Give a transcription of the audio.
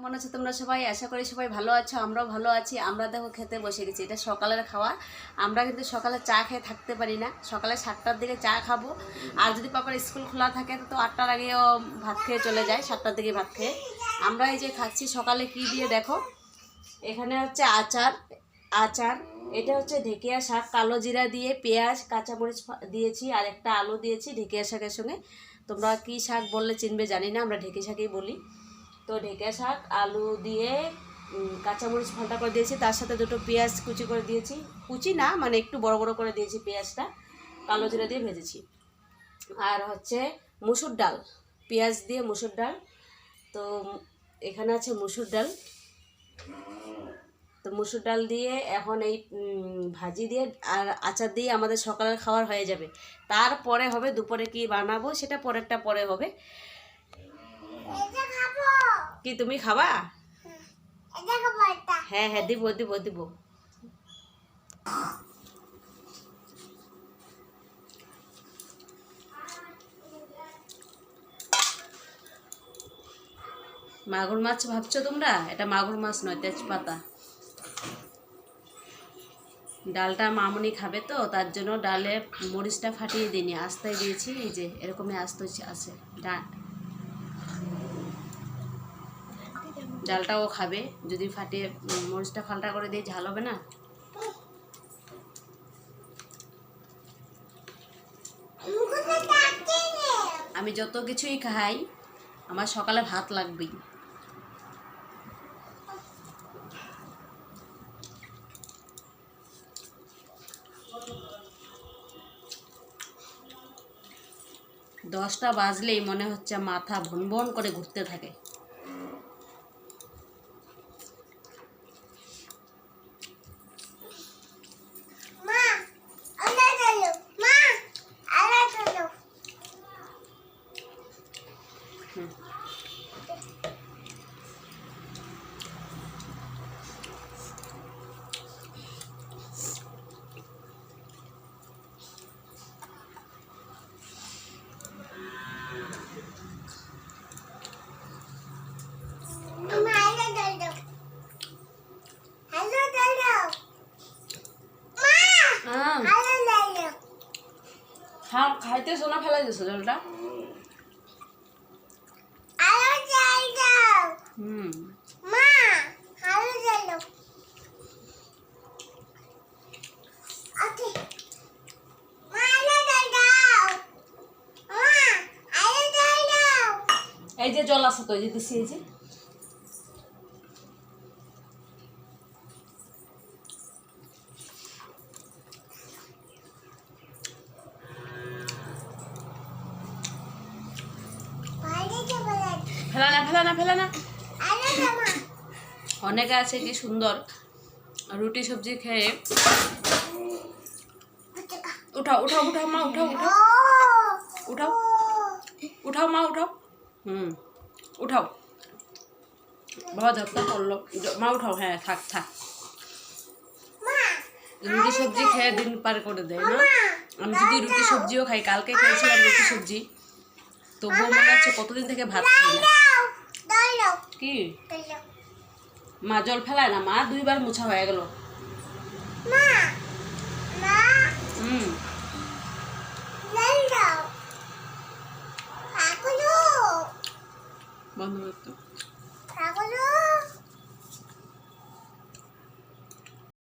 কেমন আছো তোমরা সবাই, আশা করি সবাই ভালো আছো, আমরাও ভালো আছি। আমরা দেখো খেতে বসে গেছি, এটা সকালের খাওয়া। আমরা কিন্তু সকালে চা খেয়ে থাকতে পারি না। সকালে সাতটার দিকে চা খাব। আর যদি পাপার স্কুল খোলা থাকে, তো আটটার আগেও ভাত খেয়ে চলে যায়, সাতটার দিকে ভাত খেয়ে। আমরা এই যে খাচ্ছি সকালে কি দিয়ে দেখো? এখানে হচ্ছে আচার আচার। এটা হচ্ছে ঢেকিয়া শাক, কালো জিরা দিয়ে পেঁয়াজ, কাঁচামরিচ দিয়েছি, আর একটা আলু দিয়েছি ঢেকিয়া শাকের সঙ্গে। তোমরা কি শাক বললে চিনবে জানি না, আমরা ঢেকে শাকেই বলি। তো ঢেকে শাক, আলু দিয়ে কাঁচামরিচ ফাল্টা করে দিয়েছি। তার সাথে দুটো পেঁয়াজ কুচি করে দিয়েছি। কুচি না মানে একটু বড় বড় করে দিয়েছি পেঁয়াজটা। কালো জিরা দিয়ে ভেজেছি। আর হচ্ছে মুসুর ডাল, পেঁয়াজ দিয়ে মুসুর ডাল। তো এখানে আছে মুসুর ডাল। তো মুসুর ডাল দিয়ে এখন এই ভাজি দিয়ে আর আচার দিয়ে আমাদের সকালের খাবার হয়ে যাবে। তারপরে হবে দুপুরে কি বানাবো, সেটা পরেরটা পরে হবে। কি তুমি খাবা? হ্যাঁ হ্যাঁ দিব দিব দিব। মাগুর মাছ ভাবছ তোমরা? এটা মাগুর মাছ নয় তেজপাতা। ডালটা মামুনি খাবে তো তার জন্য ডালে মরিচটা ফাটিয়ে দিইনি। আস্তায় দিয়েছি এই যে এরকমই আস্ত আছে। ডাল ডালটাও খাবে। যদি ফাটিয়ে মরিচটা ফাল্টা করে দিয়ে ঝাল হবে না? আমি যত কিছুই খাই, আমার সকালে ভাত লাগবেই। দশটা বাজলেই মনে হচ্ছে মাথা ভন ভন করে ঘুরতে থাকে। খাইতে সোনা ফেলাই দিছো জলটা? হুম। এই যে জল আছে তো এই যে দিছি এই যে। ফেলা না ফেলা না ফেলা না অনেকে আছে কি সুন্দর। রুটি সবজি খেয়ে। উঠাও উঠাও উঠাও মা উঠাও উঠাও। উঠাও। উঠাও মা উঠাও। হুম উঠাও। বাবা যত্ন করল। মা উঠাও হ্যাঁ থাক থাক। রুটি সবজি খেয়ে দিন পার করে দেয় না? আমি যদি রুটি সবজিও খাই কালকে খেয়েছিলাম রুটি সবজি। তবুও মনে হচ্ছে কতদিন থেকে ভাত খাই না। কি? মা জল ফেলায় না? মা দুইবার মোছা হয়ে গেল। হুম। বন্ধ করতো।